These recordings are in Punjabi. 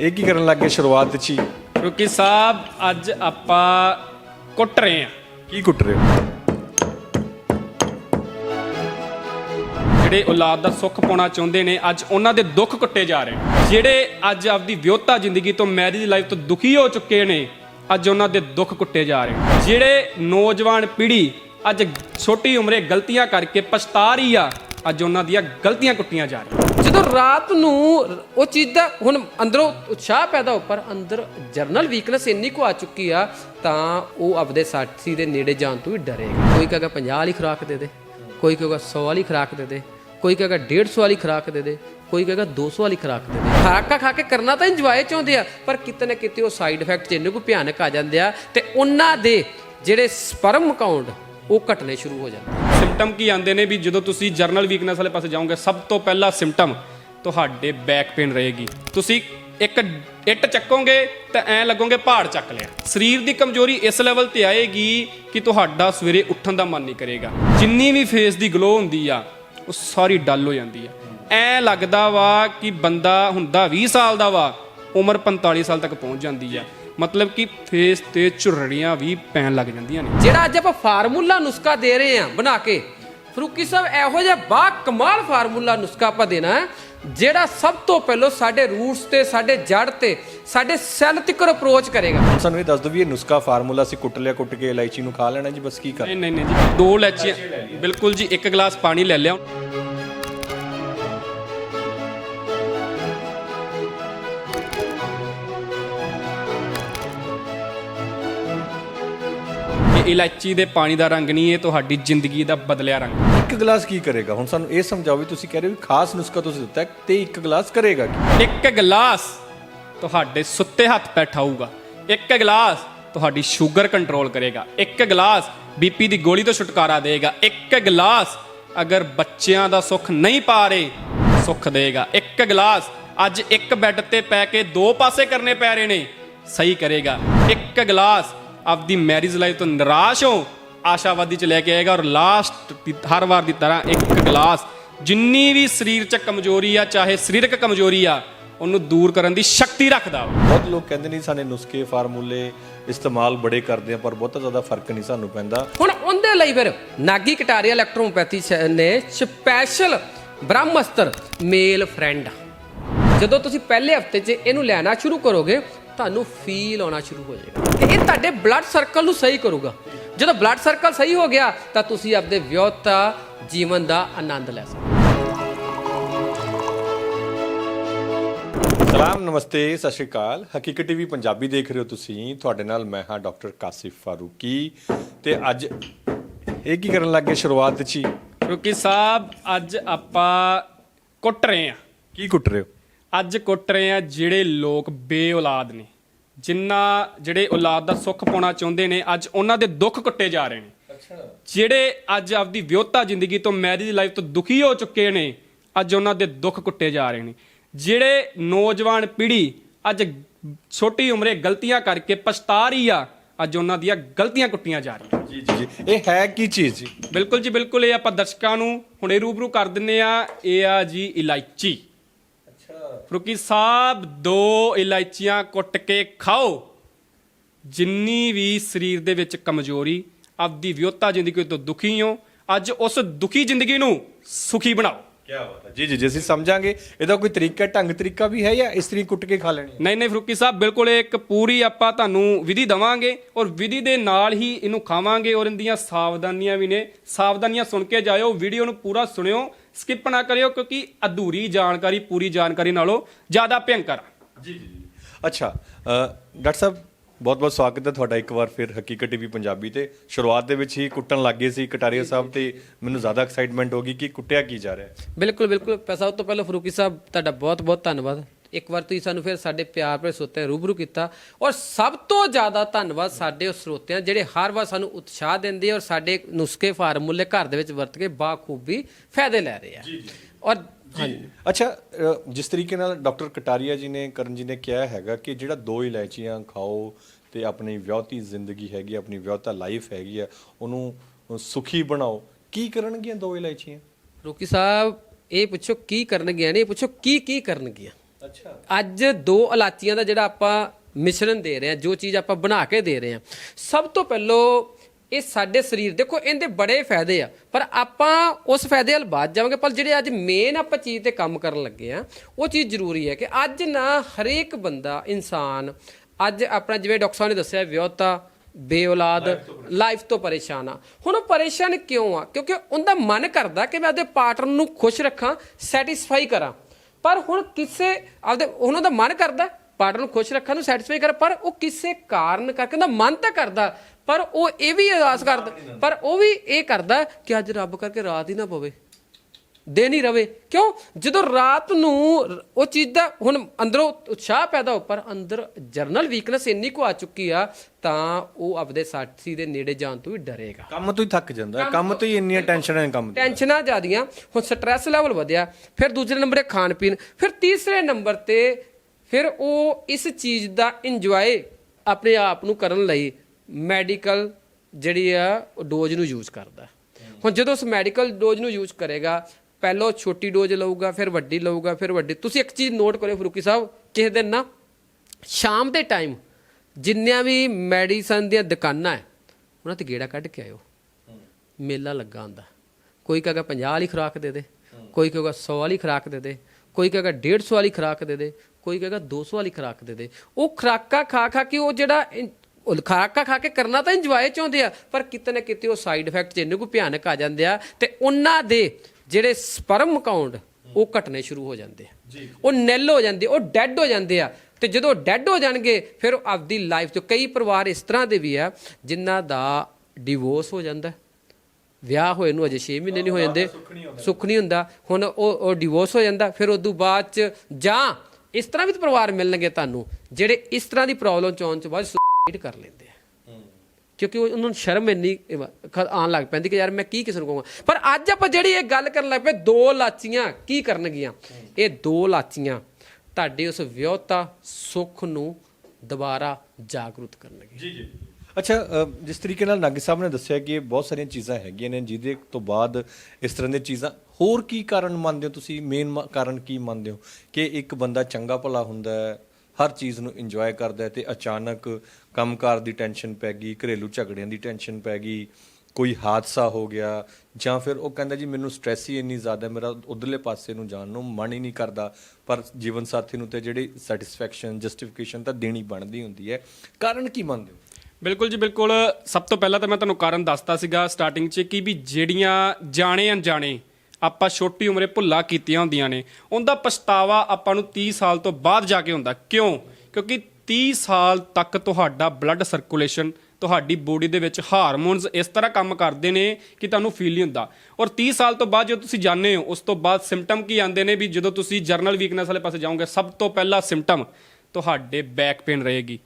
ਇਹ ਕੀ ਕਰਨ ਲੱਗੇ ਸ਼ੁਰੂਆਤ 'ਚ ਹੀ? ਕਿਉਂਕਿ ਸਾਹਿਬ ਅੱਜ ਆਪਾਂ ਕੁੱਟ ਰਹੇ ਹਾਂ। ਕੀ ਕੁੱਟ ਰਹੇ ਹੋ? ਜਿਹੜੇ ਔਲਾਦ ਦਾ ਸੁੱਖ ਪਾਉਣਾ ਚਾਹੁੰਦੇ ਨੇ ਅੱਜ ਉਹਨਾਂ ਦੇ ਦੁੱਖ ਕੁੱਟੇ ਜਾ ਰਹੇ ਨੇ। ਜਿਹੜੇ ਅੱਜ ਆਪਦੀ ਵਿਆਹਤਾ ਜ਼ਿੰਦਗੀ ਤੋਂ ਮੈਰਿਜ ਲਾਈਫ ਤੋਂ ਦੁਖੀ ਹੋ ਚੁੱਕੇ ਨੇ ਅੱਜ ਉਹਨਾਂ ਦੇ ਦੁੱਖ ਕੁੱਟੇ ਜਾ ਰਹੇ ਨੇ। ਜਿਹੜੇ ਨੌਜਵਾਨ ਪੀੜ੍ਹੀ ਅੱਜ ਛੋਟੀ ਉਮਰੇ ਗਲਤੀਆਂ ਕਰਕੇ ਪਛਤਾ ਰਹੀ ਆ ਅੱਜ ਉਹਨਾਂ ਦੀਆਂ ਗਲਤੀਆਂ ਕੁੱਟੀਆਂ ਜਾ ਰਹੀਆਂ। ਜਦੋਂ ਰਾਤ ਨੂੰ ਉਹ ਚੀਜ਼ ਦਾ ਹੁਣ ਅੰਦਰੋਂ ਉਤਸ਼ਾਹ ਪੈਦਾ ਹੋ ਪਰ ਅੰਦਰ ਜਰਨਲ ਵੀਕਨੈਸ ਇੰਨੀ ਕੁ ਆ ਚੁੱਕੀ ਆ, ਤਾਂ ਉਹ ਆਪਦੇ ਸਾਥੀ ਦੇ ਨੇੜੇ ਜਾਣ ਤੋਂ ਵੀ ਡਰੇਗਾ। ਕੋਈ ਕਹੇਗਾ 50 ਵਾਲੀ ਖੁਰਾਕ ਦੇ ਦੇ, ਕੋਈ ਕਹੇਗਾ 100 ਵਾਲੀ ਖੁਰਾਕ ਦੇ ਦੇ, ਕੋਈ ਕਹੇਗਾ 150 ਵਾਲੀ ਖੁਰਾਕ ਦੇ ਦੇ, ਕੋਈ ਕਹੇਗਾ 200 ਵਾਲੀ ਖੁਰਾਕ ਦੇ ਦੇ। ਖੁਰਾਕਾਂ ਖਾ ਕੇ ਕਰਨਾ ਤਾਂ ਇੰਜੋਏ ਚਾਹੁੰਦੇ ਆ, ਪਰ ਕਿਤੇ ਨਾ ਕਿਤੇ ਉਹ ਸਾਈਡ ਇਫੈਕਟ ਇੰਨੇ ਕੋ ਭਿਆਨਕ ਆ ਜਾਂਦੇ ਆ ਤੇ ਉਹਨਾਂ ਦੇ ਜਿਹੜੇ ਸਪਰਮ ਕਾਊਂਟ ਉਹ ਘਟਨੇ ਸ਼ੁਰੂ ਹੋ ਜਾਂਦੇ ਸਿੰਪਟਮ ਕੀ ਆਉਂਦੇ ਨੇ ਵੀ ਜਦੋਂ ਤੁਸੀਂ ਜਰਨਲ ਵੀਕਨੈਸ ਵਾਲੇ ਪਾਸੇ ਜਾਓਗੇ, ਸਭ ਤੋਂ ਪਹਿਲਾ ਸਿੰਪਟਮ ਤੁਹਾਡੇ ਬੈਕ ਪੇਨ ਰਹੇਗੀ। ਤੁਸੀਂ ਇੱਕ ਇੱਟ ਚੱਕੋਗੇ ਤਾਂ ਐ ਲੱਗੋਗੇ ਪਹਾੜ ਚੱਕ ਲਿਆ। ਸਰੀਰ ਦੀ ਕਮਜ਼ੋਰੀ ਇਸ ਲੈਵਲ ਤੇ ਆਏਗੀ ਕਿ ਤੁਹਾਡਾ ਸਵੇਰੇ ਉੱਠਣ ਦਾ ਮਨ ਨਹੀਂ ਕਰੇਗਾ। ਜਿੰਨੀ ਵੀ ਫੇਸ ਦੀ ਗਲੋ ਹੁੰਦੀ ਆ, ਉਹ ਸਾਰੀ ਡਲ ਹੋ ਜਾਂਦੀ ਆ। ਐ ਲੱਗਦਾ ਵਾ ਕਿ ਬੰਦਾ ਹੁੰਦਾ 20 ਸਾਲ ਦਾ ਵਾ, ਉਮਰ 45 ਸਾਲ ਤੱਕ ਪਹੁੰਚ ਜਾਂਦੀ ਆ। ਮਤਲਬ ਕਿ ਫੇਸ ਤੇ ਝੁਰੜੀਆਂ ਵੀ ਪੈਣ ਲੱਗ ਜਾਂਦੀਆਂ ਨੇ। ਜਿਹੜਾ ਅੱਜ ਆਪਾਂ ਫਾਰਮੂਲਾ ਨੁਸਖਾ ਦੇ ਰਹੇ ਹਾਂ ਬਣਾ ਕੇ ਫਰੂਕੀ ਸਾਹਿਬ ਇਹੋ ਜਿਹਾ ਬਾ ਕਮਾਲ ਫਾਰਮੂਲਾ ਨੁਸਖਾ ਆਪਾਂ ਦੇਣਾ ਹੈ ਜਿਹੜਾ ਸਭ ਤੋਂ ਪਹਿਲਾਂ ਸਾਡੇ ਰੂਟਸ ਤੇ ਸਾਡੇ ਜੜ ਤੇ ਸਾਡੇ ਸੈੱਲ ਤੱਕ ਅਪਰੋਚ ਕਰੇਗਾ। ਹੁਣ ਸਾਨੂੰ ਇਹ ਦੱਸ ਦਿਓ ਵੀ ਇਹ ਨੁਸਖਾ ਫਾਰਮੂਲਾ ਅਸੀਂ ਕੁੱਟ ਲਿਆ ਕੁੱਟ ਕੇ ਇਲਾਇਚੀ ਨੂੰ ਖਾ ਲੈਣਾ ਜੀ ਬਸ ਕੀ ਕਰ? ਨਹੀਂ ਨਹੀਂ ਨਹੀਂ ਜੀ ਦੋ ਲੈਚੀਆਂ ਬਿਲਕੁਲ ਜੀ ਇੱਕ ਗਲਾਸ ਪਾਣੀ ਲੈ ਲਿਆ। ਇਹ ਇਲਾਚੀ ਦੇ ਪਾਣੀ ਦਾ ਰੰਗ ਨਹੀਂ ਇਹ ਤੁਹਾਡੀ ਜ਼ਿੰਦਗੀ ਦਾ ਬਦਲਿਆ ਰੰਗ। ਇੱਕ ਗਲਾਸ ਕੀ ਕਰੇਗਾ? ਹੁਣ ਸਾਨੂੰ ਇਹ ਸਮਝਾਓ ਵੀ ਤੁਸੀਂ ਕਹਿ ਰਹੇ ਹੋ ਵੀ ਖਾਸ ਨੁਸਖਾ ਤੁਸੀਂ ਦਿੱਤਾ ਹੈ ਤੇ ਇੱਕ ਗਲਾਸ ਕਰੇਗਾ ਕੀ? ਇੱਕ ਗਲਾਸ ਤੁਹਾਡੇ ਸੁੱਤੇ ਹੱਥ ਪੈ ਠਾਊਗਾ। ਇੱਕ ਗਲਾਸ ਤੁਹਾਡੀ ਸ਼ੂਗਰ ਕੰਟਰੋਲ ਕਰੇਗਾ। ਇੱਕ ਗਲਾਸ ਬੀਪੀ ਦੀ ਗੋਲੀ ਤੋਂ ਛੁਟਕਾਰਾ ਦੇਗਾ। ਇੱਕ ਗਲਾਸ ਅਗਰ ਬੱਚਿਆਂ ਦਾ ਸੁੱਖ ਨਹੀਂ ਪਾ ਰਹੇ ਸੁੱਖ ਦੇਗਾ। ਇੱਕ ਗਲਾਸ ਅੱਜ ਇੱਕ ਬੈੱਡ ਤੇ ਪੈ ਕੇ ਦੋ ਪਾਸੇ ਕਰਨੇ ਪੈ ਰਹੇ ਨੇ ਸਹੀ ਕਰੇਗਾ। ਇੱਕ ਗਲਾਸ ਆਪਦੀ ਮੈਰਿਜ ਲਾਈਫ ਤੋਂ ਨਿਰਾਸ਼ ਹੋ ਆਸ਼ਾਵਾਦੀ ਚ ਲੈ ਕੇ ਆਏਗਾ ਔਰ ਲਾਸਟ ਹਰ ਵਾਰ ਦੀ ਤਰ੍ਹਾਂ ਇੱਕ ਗਲਾਸ ਜਿੰਨੀ ਵੀ ਸਰੀਰ 'ਚ ਕਮਜ਼ੋਰੀ ਆ ਚਾਹੇ ਸਰੀਰਕ ਕਮਜ਼ੋਰੀ ਆ ਉਹਨੂੰ ਦੂਰ ਕਰਨ ਦੀ ਸ਼ਕਤੀ ਰੱਖਦਾ ਬਹੁਤ ਲੋਕ ਕਹਿੰਦੇ ਨੇ ਸਾਡੇ ਨੁਸਖੇ ਫਾਰਮੂਲੇ ਇਸਤੇਮਾਲ ਬੜੇ ਕਰਦੇ ਆ ਪਰ ਬਹੁਤਾ ਜ਼ਿਆਦਾ ਫ਼ਰਕ ਨਹੀਂ ਸਾਨੂੰ ਪੈਂਦਾ। ਹੁਣ ਉਹਦੇ ਲਈ ਫਿਰ ਨਾਗੀ ਕਟਾਰੀਆ ਇਲੈਕਟ੍ਰੋਪੈਥੀ ਨੇ ਸਪੈਸ਼ਲ ਬ੍ਰਹਮਸਤਰ ਮੇਲ ਫਰੈਂਡ ਜਦੋਂ ਤੁਸੀਂ ਪਹਿਲੇ ਹਫ਼ਤੇ 'ਚ ਇਹਨੂੰ ਲੈਣਾ ਸ਼ੁਰੂ ਕਰੋਗੇ ਤੁਹਾਨੂੰ ਫੀਲ ਆਉਣਾ ਸ਼ੁਰੂ ਹੋ ਜਾਏਗਾ। ਤੇ ਇਹ ਤੁਹਾਡੇ ਬਲੱਡ ਸਰਕਲ ਨੂੰ ਸਹੀ ਕਰੂਗਾ। ਜਦੋਂ ਬਲੱਡ ਸਰਕਲ ਸਹੀ ਹੋ ਗਿਆ ਤਾਂ ਤੁਸੀਂ ਆਪਦੇ ਵਿਆਹਤਾ ਜੀਵਨ ਦਾ ਆਨੰਦ ਲੈ ਸਕਦੇ ਹੋ। ਸਲਾਮ ਨਮਸਤੇ ਸਤਿ ਸ਼੍ਰੀ ਅਕਾਲ। ਹਕੀਕਤ ਟੀਵੀ ਪੰਜਾਬੀ ਦੇਖ ਰਹੇ ਹੋ ਤੁਸੀਂ। ਤੁਹਾਡੇ ਨਾਲ ਮੈਂ ਹਾਂ ਡਾਕਟਰ ਕਾਸਿਫ ਫਾਰੂਕੀ। ਤੇ ਅੱਜ ਇਹ ਕੀ ਕਰਨ ਲੱਗੇ ਸ਼ੁਰੂਆਤ 'ਚ ਹੀ? ਕਿਉਂਕਿ ਸਾਹਿਬ ਅੱਜ ਆਪਾਂ ਕੁੱਟ ਰਹੇ ਆ ਕੀ ਕੁੱਟ ਰਹੇ ਹੋ? ਅੱਜ ਕੁੱਟ ਰਹੇ ਆ ਜਿਹੜੇ ਲੋਕ ਬੇਔਲਾਦ ਨੇ ਜਿਨ੍ਹਾਂ ਜਿਹੜੇ ਔਲਾਦ ਦਾ ਸੁੱਖ ਪਾਉਣਾ ਚਾਹੁੰਦੇ ਨੇ ਅੱਜ ਉਹਨਾਂ ਦੇ ਦੁੱਖ ਕੁੱਟੇ ਜਾ ਰਹੇ ਨੇ। ਜਿਹੜੇ ਅੱਜ ਆਪਦੀ ਵਿਆਹਤਾ ਜ਼ਿੰਦਗੀ ਤੋਂ ਮੈਰਿਜ ਲਾਈਫ ਤੋਂ ਦੁਖੀ ਹੋ ਚੁੱਕੇ ਨੇ ਅੱਜ ਉਹਨਾਂ ਦੇ ਦੁੱਖ ਕੁੱਟੇ ਜਾ ਰਹੇ ਨੇ। ਜਿਹੜੇ ਨੌਜਵਾਨ ਪੀੜ੍ਹੀ ਅੱਜ ਛੋਟੀ ਉਮਰੇ ਗਲਤੀਆਂ ਕਰਕੇ ਪਛਤਾ ਰਹੀ ਆ ਅੱਜ ਉਹਨਾਂ ਦੀਆਂ ਗਲਤੀਆਂ ਕੁੱਟੀਆਂ ਜਾ ਰਹੀਆਂ। ਜੀ ਜੀ ਜੀ। ਇਹ ਹੈ ਕੀ ਚੀਜ਼ ਜੀ? ਬਿਲਕੁਲ ਜੀ ਬਿਲਕੁਲ। ਇਹ ਆਪਾਂ ਦਰਸ਼ਕਾਂ ਨੂੰ ਹੁਣੇ ਰੂਬਰੂ ਕਰ ਦਿੰਨੇ ਆ ਇਹ ਆ ਜੀ ਇਲਾਇਚੀ। ਫਰੂਕੀ ਸਾਹਿਬ ਦੋ ਇਲਾਇਚੀਆਂ ਕੁੱਟ ਕੇ ਖਾਓ। ਜਿੰਨੀ ਵੀ ਸਰੀਰ ਦੇ ਵਿੱਚ ਕਮਜ਼ੋਰੀ ਆਪਦੀ ਵਿਆਹਤਾ ਜ਼ਿੰਦਗੀ ਤੋਂ ਦੁਖੀ ਹੋ ਅੱਜ ਉਸ ਦੁਖੀ ਜ਼ਿੰਦਗੀ ਨੂੰ ਸੁਖੀ ਬਣਾਓ। ਕੀ ਬਾਤ ਹੈ। ਜੀ ਜੀ ਜੀ ਅਸੀਂ ਸਮਝਾਂਗੇ। ਇਹਦਾ ਕੋਈ ਤਰੀਕਾ ਢੰਗ ਤਰੀਕਾ ਵੀ ਹੈ ਜਾਂ ਇਸ ਤਰੀਕੇ ਕੁੱਟ ਕੇ ਖਾ ਲੈਣੀ ਹੈ? ਨਹੀਂ ਨਹੀਂ ਫਰੂਕੀ ਸਾਹਿਬ ਬਿਲਕੁਲ ਇਹ ਇੱਕ ਪੂਰੀ ਆਪਾਂ ਤੁਹਾਨੂੰ ਵਿਧੀ ਦਵਾਂਗੇ ਔਰ ਵਿਧੀ ਦੇ ਨਾਲ ਹੀ ਇਹਨੂੰ ਖਾਵਾਂਗੇ ਔਰ ਇਹਦੀਆਂ ਸਾਵਧਾਨੀਆਂ ਵੀ ਨੇ। ਸਾਵਧਾਨੀਆਂ ਸੁਣ ਕੇ ਜਾਇਓ ਵੀਡੀਓ ਨੂੰ ਪੂਰਾ ਸੁਣਿਓ। ਸਕਿਪ ਨਾ ਕਰਿਓ ਕਿਉਂਕਿ ਅਧੂਰੀ ਜਾਣਕਾਰੀ ਪੂਰੀ ਜਾਣਕਾਰੀ ਨਾਲੋਂ ਜ਼ਿਆਦਾ ਭਿਅੰਕਰ ਆ। ਅੱਛਾ ਅ, ਡਾਕਟਰ ਸਾਹਿਬ ਬਹੁਤ ਬਹੁਤ ਸਵਾਗਤ ਹੈ ਤੁਹਾਡਾ ਇੱਕ ਵਾਰ ਫਿਰ ਹਕੀਕਤ ਟੀਵੀ ਪੰਜਾਬੀ ਤੇ। ਸ਼ੁਰੂਆਤ ਦੇ ਵਿੱਚ ਹੀ ਕੁੱਟਣ ਲੱਗੇ ਸੀ ਕਟਾਰੀਆ ਸਾਹਿਬ ਤੇ ਮੈਨੂੰ ਜ਼ਿਆਦਾ ਐਕਸਾਈਟਮੈਂਟ ਹੋ ਗਈ ਕਿ ਕੁੱਟਿਆ ਕੀ ਜਾ ਰਿਹਾ ਹੈ? ਬਿਲਕੁਲ ਬਿਲਕੁਲ। ਸਭ ਤੋਂ ਪਹਿਲਾਂ ਫਰੂਕੀ ਸਾਹਿਬ ਤੁਹਾਡਾ ਬਹੁਤ ਬਹੁਤ ਧੰਨਵਾਦ। ਇੱਕ ਵਾਰ ਤੁਸੀਂ ਸਾਨੂੰ ਫਿਰ ਸਾਡੇ ਪਿਆਰ ਭਰੇ ਸਰੋਤਿਆਂ ਰੂਬਰੂ ਕੀਤਾ ਔਰ ਸਭ ਤੋਂ ਜ਼ਿਆਦਾ ਧੰਨਵਾਦ ਸਾਡੇ ਉਸ ਸਰੋਤਿਆਂ ਜਿਹੜੇ ਹਰ ਵਾਰ ਸਾਨੂੰ ਉਤਸ਼ਾਹ ਦਿੰਦੇ ਔਰ ਸਾਡੇ ਨੁਸਖੇ ਫਾਰਮੂਲੇ ਘਰ ਦੇ ਵਿੱਚ ਵਰਤ ਕੇ ਬਾਖੂਬੀ ਫਾਇਦੇ ਲੈ ਰਹੇ ਆ। ਜੀ ਜੀ। ਔਰ ਹਾਂਜੀ। ਅੱਛਾ ਜਿਸ ਤਰੀਕੇ ਨਾਲ ਡਾਕਟਰ ਕਟਾਰੀਆ ਜੀ ਨੇ ਕਰਨ ਜੀ ਨੇ ਕਿਹਾ ਹੈਗਾ ਕਿ ਜਿਹੜਾ ਦੋ ਇਲਾਇਚੀਆਂ ਖਾਓ ਤੇ ਆਪਣੀ ਵਿਆਹਤੀ ਜ਼ਿੰਦਗੀ ਹੈਗੀ ਆਪਣੀ ਵਿਆਹਤਾ ਲਾਈਫ ਹੈਗੀ ਆ ਉਹਨੂੰ ਸੁਖੀ ਬਣਾਓ ਕੀ ਕਰਨਗੀਆਂ ਦੋ ਇਲਾਇਚੀਆਂ? ਰੋਕੀ ਸਾਹਿਬ ਇਹ ਪੁੱਛੋ ਕੀ ਕਰਨਗੀਆਂ ਨਹੀਂ ਇਹ ਪੁੱਛੋ ਕੀ ਕੀ ਕਰਨਗੀਆਂ? ਅੱਛਾ। ਅੱਜ ਦੋ ਇਲਾਚੀਆਂ ਦਾ ਜਿਹੜਾ ਆਪਾਂ ਮਿਸ਼ਰਣ ਦੇ ਰਹੇ ਹਾਂ ਜੋ ਚੀਜ਼ ਆਪਾਂ ਬਣਾ ਕੇ ਦੇ ਰਹੇ ਹਾਂ ਸਭ ਤੋਂ ਪਹਿਲਾਂ ਇਹ ਸਾਡੇ ਸਰੀਰ ਦੇਖੋ ਇਹਦੇ ਬੜੇ ਫਾਇਦੇ ਆ ਪਰ ਆਪਾਂ ਉਸ ਫਾਇਦੇ ਵੱਲ ਬਾਅਦ ਜਾਵਾਂਗੇ ਪਰ ਜਿਹੜੇ ਅੱਜ ਮੇਨ ਆਪਾਂ ਚੀਜ਼ ਤੇ ਕੰਮ ਕਰਨ ਲੱਗੇ ਆ ਉਹ ਚੀਜ਼ ਜ਼ਰੂਰੀ ਹੈ ਕਿ ਅੱਜ ਨਾ ਹਰੇਕ ਬੰਦਾ ਇਨਸਾਨ ਅੱਜ ਆਪਣਾ ਜਿਵੇਂ ਡਾਕਟਰ ਸਾਹਿਬ ਨੇ ਦੱਸਿਆ ਵਿਆਹਤਾ ਬੇਔਲਾਦ ਲਾਈਫ ਤੋਂ ਪਰੇਸ਼ਾਨ। ਆ। ਹੁਣ ਉਹ ਪਰੇਸ਼ਾਨ ਕਿਉਂ ਆ? ਕਿਉਂਕਿ ਉਹਦਾ ਮਨ ਕਰਦਾ ਕਿ ਮੈਂ ਆਪਦੇ ਪਾਰਟਨਰ ਨੂੰ ਖੁਸ਼ ਰੱਖਾਂ ਸੈਟੀਸਫਾਈ ਕਰਾਂ। ਪਰ ਹੁਣ ਕਿਸੇ ਆਪਦੇ ਉਹਨਾਂ ਦਾ ਮਨ ਕਰਦਾ, ਪਾਰਟਨਰ ਨੂੰ ਖੁਸ਼ ਰੱਖਣ ਨੂੰ ਸੈਟੀਸਫਾਈ ਕਰ, ਪਰ ਉਹ ਕਿਸੇ ਕਾਰਨ ਕਰਕੇ ਉਹਦਾ ਮਨ ਤਾਂ ਕਰਦਾ, ਪਰ ਉਹ ਇਹ ਵੀ ਅਰਦਾਸ ਕਰਦਾ, ਪਰ ਉਹ ਵੀ ਇਹ ਕਰਦਾ ਕਿ ਅੱਜ ਰੱਬ ਕਰਕੇ ਰਾਤ ਹੀ ਨਾ ਪਵੇ। ਦਿਨ ਹੀ ਰਵੇ। ਕਿਉਂ? ਜਦੋਂ ਰਾਤ ਨੂੰ ਉਹ ਚੀਜ਼ ਦਾ ਹੁਣ ਅੰਦਰੋਂ ਉਤਸ਼ਾਹ ਪੈਦਾ ਹੋ ਪਰ ਅੰਦਰ ਜਰਨਲ ਵੀਕਨੈਸ ਇੰਨੀ ਕੁ ਆ ਚੁੱਕੀ ਆ ਤਾਂ ਉਹ ਆਪਦੇ ਸਾਥੀ ਦੇ ਨੇੜੇ ਜਾਣ ਤੋਂ ਵੀ ਡਰੇਗਾ। ਕੰਮ ਤੋਂ ਹੀ ਥੱਕ ਜਾਂਦਾ। ਕੰਮ ਤੋਂ ਹੀ ਇੰਨੀਆਂ ਟੈਨਸ਼ਨਾਂ ਕੰਮ ਦੀਆਂ। ਟੈਨਸ਼ਨਾਂ ਜ਼ਿਆਦੀਆਂ। ਹੁਣ ਸਟ੍ਰੈਸ ਲੈਵਲ ਵਧਿਆ। ਫਿਰ ਦੂਸਰੇ ਨੰਬਰ ਤੇ ਖਾਣ ਪੀਣ। ਫਿਰ ਤੀਸਰੇ ਨੰਬਰ ਤੇ ਫਿਰ ਉਹ ਇਸ ਚੀਜ਼ ਦਾ ਇੰਜੋਏ ਆਪਣੇ ਆਪ ਨੂੰ ਕਰਨ ਲਈ ਮੈਡੀਕਲ ਜਿਹੜੀ ਆ ਉਹ ਡੋਜ਼ ਨੂੰ ਯੂਜ਼ ਕਰਦਾ। ਹੁਣ ਜਦੋਂ ਉਸ ਮੈਡੀਕਲ ਡੋਜ਼ ਨੂੰ ਯੂਜ਼ ਕਰੇਗਾ ਪਹਿਲਾਂ ਛੋਟੀ ਡੋਜ਼ ਲਊਗਾ, ਫਿਰ ਵੱਡੀ ਲਊਗਾ, ਫਿਰ ਵੱਡੀ। ਤੁਸੀਂ ਇੱਕ ਚੀਜ਼ ਨੋਟ ਕਰਿਓ ਫਰੂਕੀ ਸਾਹਿਬ, ਕਿਸੇ ਦਿਨ ਨਾ, ਸ਼ਾਮ ਦੇ ਟਾਈਮ ਜਿੰਨੀਆਂ ਵੀ ਮੈਡੀਸਨ ਦੀਆਂ ਦੁਕਾਨਾਂ ਹੈ ਉਹਨਾਂ ਤੇ ਗੇੜਾ ਕੱਢ ਕੇ ਆਇਓ। ਮੇਲਾ ਲੱਗਾ ਹੁੰਦਾ। ਕੋਈ ਕਹੇਗਾ 50 ਵਾਲੀ ਖੁਰਾਕ ਦੇ ਦੇ, ਕੋਈ ਕਹੇਗਾ 100 ਵਾਲੀ ਖੁਰਾਕ ਦੇ ਦੇ, ਕੋਈ ਕਹੇਗਾ 150 ਵਾਲੀ ਖੁਰਾਕ ਦੇ ਦੇ, ਕੋਈ ਕਹੇਗਾ 200 ਵਾਲੀ ਖੁਰਾਕ ਦੇ ਦੇ। ਉਹ ਖੁਰਾਕਾਂ ਖਾ ਖਾ ਕੇ ਉਹ ਜਿਹੜਾ ਉਹ ਖੁਰਾਕਾਂ ਖਾ ਕੇ ਕਰਨਾ ਤਾਂ ਇੰਜੋਏ ਚਾਹੁੰਦੇ ਆ, ਪਰ ਕਿਤੇ ਨਾ ਕਿਤੇ ਉਹ ਸਾਈਡ ਇਫੈਕਟ ਜਿੰਨੇ ਕੋ ਭਿਆਨਕ ਆ ਜਾਂਦੇ ਆ ਤੇ ਉਹਨਾਂ ਦੇ ਜਿਹੜੇ ਸਪਰਮ ਕਾਊਂਟ ਉਹ ਘਟਨੇ ਸ਼ੁਰੂ ਹੋ ਜਾਂਦੇ ਆ। ਉਹ ਨਿਲ ਹੋ ਜਾਂਦੇ ਉਹ ਡੈੱਡ ਹੋ ਜਾਂਦੇ ਆ। ਤੇ ਜਦੋਂ ਡੈੱਡ ਹੋ ਜਾਣਗੇ ਫਿਰ ਉਹ ਆਪਦੀ ਲਾਈਫ 'ਚ ਕਈ ਪਰਿਵਾਰ ਇਸ ਤਰ੍ਹਾਂ ਦੇ ਵੀ ਆ ਜਿਨ੍ਹਾਂ ਦਾ ਡਿਵੋਰਸ ਹੋ ਜਾਂਦਾ। ਵਿਆਹ ਹੋਏ ਨੂੰ ਅਜੇ 6 ਮਹੀਨੇ ਨਹੀਂ ਹੋ ਜਾਂਦੇ ਸੁੱਖ ਨਹੀਂ ਹੁੰਦਾ। ਹੁਣ ਉਹ ਉਹ ਡਿਵੋਰਸ ਹੋ ਜਾਂਦਾ ਫਿਰ ਉਦੋਂ ਬਾਅਦ ਚ ਜਾਂ ਇਸ ਤਰ੍ਹਾਂ ਵੀ ਤਾਂ ਪਰਿਵਾਰ ਮਿਲਣਗੇ ਤੁਹਾਨੂੰ ਜਿਹੜੇ ਇਸ ਤਰ੍ਹਾਂ ਦੀ ਪ੍ਰੋਬਲਮ ਚ ਆਉਣ ਤੋਂ ਬਾਅਦ ਸੁਸਾਈਡ ਕਰ ਲੈਂਦੇ ਕਿਉਂਕਿ ਉਹਨਾਂ ਨੂੰ ਸ਼ਰਮ ਇੰਨੀ ਆਉਣ ਲੱਗ ਪੈਂਦੀ ਕਿ ਯਾਰ ਮੈਂ ਕੀ ਕਿਸੇ ਨੂੰ ਕਹਾਂ ਪਰ ਅੱਜ ਆਪਾਂ ਜਿਹੜੀ ਇਹ ਗੱਲ ਕਰਨ ਲੱਗ ਪਏ, ਦੋ ਲਾਚੀਆਂ ਕੀ ਕਰਨਗੀਆਂ? ਇਹ ਦੋ ਲਾਚੀਆਂ ਤੁਹਾਡੇ ਉਸ ਵਿਆਹਤਾ ਸੁੱਖ ਨੂੰ ਦੁਬਾਰਾ ਜਾਗਰੂਕ ਕਰਨਗੇ ਜੀ ਜੀ। ਅੱਛਾ ਜਿਸ ਤਰੀਕੇ ਨਾਲ ਨਾਗੀ ਸਾਹਿਬ ਨੇ ਦੱਸਿਆ ਕਿ ਇਹ ਬਹੁਤ ਸਾਰੀਆਂ ਚੀਜ਼ਾਂ ਹੈਗੀਆਂ ਨੇ, ਜਿਹਦੇ ਤੋਂ ਬਾਅਦ ਇਸ ਤਰ੍ਹਾਂ ਦੀਆਂ ਚੀਜ਼ਾਂ, ਹੋਰ ਕੀ ਕਾਰਨ ਮੰਨਦੇ ਹੋ ਤੁਸੀਂ? ਮੇਨ ਕਾਰਨ ਕੀ ਮੰਨਦੇ ਹੋ? ਕਿ ਇੱਕ ਬੰਦਾ ਚੰਗਾ ਭਲਾ ਹੁੰਦਾ ਹੈ ਹਰ ਚੀਜ਼ ਨੂੰ ਇੰਜੋਏ ਕਰਦਾ ਹੈ ਤੇ ਅਚਾਨਕ ਕੰਮਕਾਰ ਦੀ ਟੈਨਸ਼ਨ ਪੈ ਗਈ, ਘਰੇਲੂ ਝਗੜਿਆਂ ਦੀ ਟੈਨਸ਼ਨ ਪੈ ਗਈ, ਕੋਈ ਹਾਦਸਾ ਹੋ ਗਿਆ ਜਾਂ ਫਿਰ ਉਹ ਕਹਿੰਦਾ ਜੀ ਮੈਨੂੰ ਸਟ੍ਰੈਸ ਹੀ ਇੰਨੀ ਜ਼ਿਆਦਾ, ਮੇਰਾ ਉਧਰਲੇ ਪਾਸੇ ਨੂੰ ਜਾਣ ਨੂੰ ਮਨ ਹੀ ਨਹੀਂ ਕਰਦਾ, ਪਰ ਜੀਵਨ ਸਾਥੀ ਨੂੰ ਤੇ ਜਿਹੜੀ ਸੈਟੀਸਫੈਕਸ਼ਨ ਜਸਟੀਫਿਕੇਸ਼ਨ ਤਾਂ ਦੇਣੀ ਬਣਦੀ ਹੁੰਦੀ ਹੈ। ਕਾਰਨ ਕੀ ਮੰਨਦੇ ਹੋ? ਬਿਲਕੁਲ ਜੀ, ਬਿਲਕੁਲ। ਸਭ ਤੋਂ ਪਹਿਲਾਂ ਤਾਂ ਮੈਂ ਤੁਹਾਨੂੰ ਕਾਰਨ ਦੱਸਤਾ ਸੀਗਾ ਸਟਾਰਟਿੰਗ 'ਚ ਕਿ ਵੀ ਜਿਹੜੀਆਂ ਜਾਣੇ ਅਣਜਾਣੇ ਆਪਾਂ ਛੋਟੀ ਉਮਰੇ ਭੁੱਲਾਂ ਕੀਤੀਆਂ ਹੁੰਦੀਆਂ ਨੇ। ਉਹਦਾ ਪਛਤਾਵਾ ਆਪਾਂ ਨੂੰ 30 ਸਾਲ ਤੋਂ ਬਾਅਦ ਜਾ ਕੇ ਹੁੰਦਾ। ਕਿਉਂ? ਕਿਉਂਕਿ 30 ਸਾਲ ਤੱਕ ਤੁਹਾਡਾ ਬਲੱਡ ਸਰਕੂਲੇਸ਼ਨ ਤੁਹਾਡੀ ਬੋਡੀ ਦੇ ਵਿੱਚ ਹਾਰਮੋਨਸ ਇਸ ਤਰ੍ਹਾਂ ਕੰਮ ਕਰਦੇ ਨੇ ਕਿ ਤੁਹਾਨੂੰ ਫੀਲ ਨਹੀਂ ਹੁੰਦਾ। ਔਰ 30 ਸਾਲ ਤੋਂ ਬਾਅਦ ਜਦੋਂ ਤੁਸੀਂ ਜਾਣਦੇ ਹੋ, ਉਸ ਤੋਂ ਬਾਅਦ ਸਿੰਪਟਮ ਕੀ ਆਉਂਦੇ ਨੇ ਵੀ ਜਦੋਂ ਤੁਸੀਂ ਜਰਨਲ ਵੀਕਨੈਸ ਵਾਲੇ ਪਾਸੇ ਜਾਓਗੇ, ਸਭ ਤੋਂ ਪਹਿਲਾ ਸਿੰਪਟਮ ਤੁਹਾਡੇ ਬੈਕ ਪੇਨ ਰਹੇਗੀ।